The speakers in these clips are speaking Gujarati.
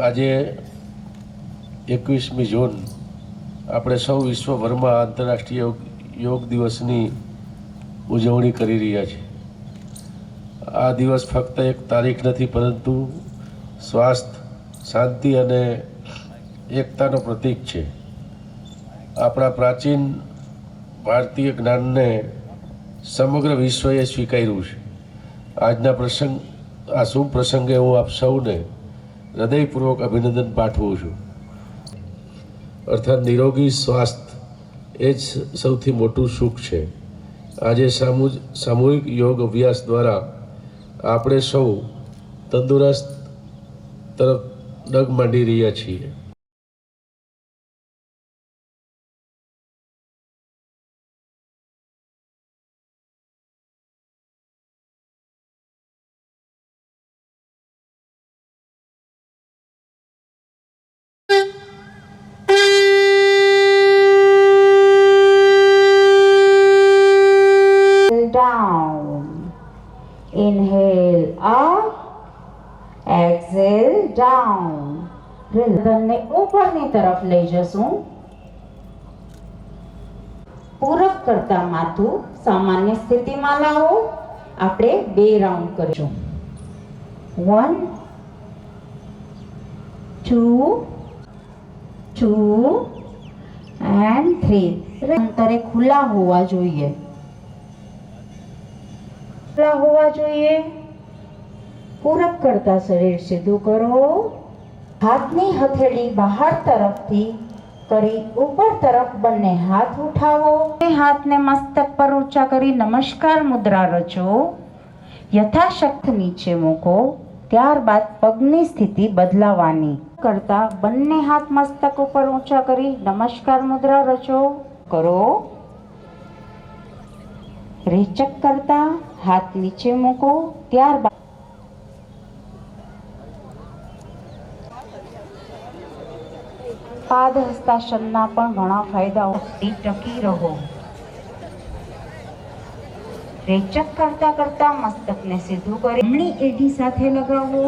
આજે એકવીસમી જૂન આપણે સૌ વિશ્વભરમાં આંતરરાષ્ટ્રીય યોગ દિવસની ઉજવણી કરી રહ્યા છીએ આ દિવસ ફક્ત એક તારીખ નથી, પરંતુ સ્વાસ્થ્ય શાંતિ અને એકતાનો પ્રતીક છે. આપણા પ્રાચીન ભારતીય જ્ઞાનને સમગ્ર વિશ્વએ સ્વીકાર્યું છે. આજના પ્રસંગ આ શુભ પ્રસંગે હું આપ સૌને હૃદયપૂર્વક અભિનંદન પાઠવું છું. અર્થાત નિરોગી સ્વાસ્થ્ય એ જ સૌથી મોટું સુખ છે. આજે સામુ સામૂહિક યોગ અભ્યાસ દ્વારા આપણે સૌ તંદુરસ્ત તરફ ડગ માંડી રહ્યા છીએ. Exhale down. ઉપરની તરફ લઈ જશું. પૂરક કરતા માથું સામાન્ય સ્થિતિમાં લાવો. આપણે બે રાઉન્ડ કરીશું. One two two and three અંતરે ખુલ્લા હોવા જોઈએ. ખુલ્લા હોવા જોઈએ. પૂરક કરતા શરીર સીધું કરો. હાથની હથેળી બહાર તરફથી કરી ઉપર તરફ બંને હાથ ઉઠાવો. હાથને મસ્તક પર ઊંચા કરી નમસ્કાર મુદ્રા રચો. યથાશક્ત નીચે મૂકો. ત્યારબાદ પગની સ્થિતિ બદલાવાની. કરતા બંને હાથ મસ્તક ઉપર ઊંચા કરી નમસ્કાર મુદ્રા રચો. કરો. રેચક કરતા હાથ નીચે મૂકો. ત્યારબાદ પાદ હસ્તાસનના પણ ઘણા ફાયદાઓ. ટકી રહો. રેચક કરતા કરતા મસ્તકને સીધું કરી. જમણી એડી સાથે લગાવો.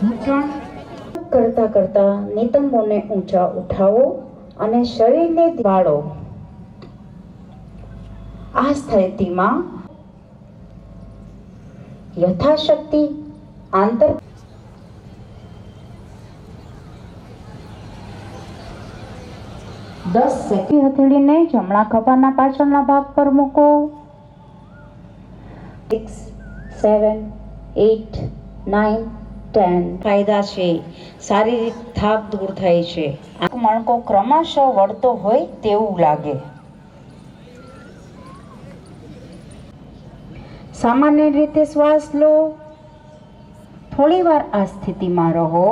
ઘૂંટણ. કરતા કરતા નિતંબોને ઊંચા ઉઠાવો અને શરીરને વાળો આ સ્થિતિમાં યથાશક્તિ આંતર દસ સેકન્ડ હથેળીને જમણા ખભાના પાછળના ભાગ પર મૂકો. Six seven eight nine ten ફાયદા છે. શારીરિક થાક દૂર થાય છે. મણકો ક્રમશઃ વળતો હોય તેવું લાગે. સામાન્ય રીતે શ્વાસ લો. થોડીવાર આ સ્થિતિમાં રહો.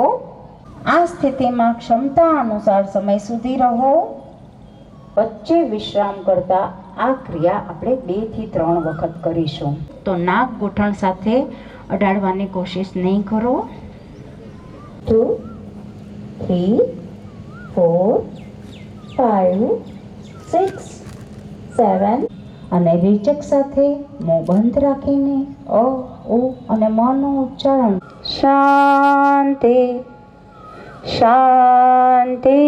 આ સ્થિતિમાં ક્ષમતા અનુસાર સમય સુધી રહો. વચ્ચે વિશ્રામ કરતા આ ક્રિયા આપણે બેથી ત્રણ વખત કરીશું. તો નાક ગોઠણ સાથે અડાડવાની કોશિશ નહીં કરો. Two, three, four five six, seven અને રીચક સાથે મોં બંધ રાખીને અ, ઉ અને મનું ઉચ્ચારણ. શાંતિ શાંતિ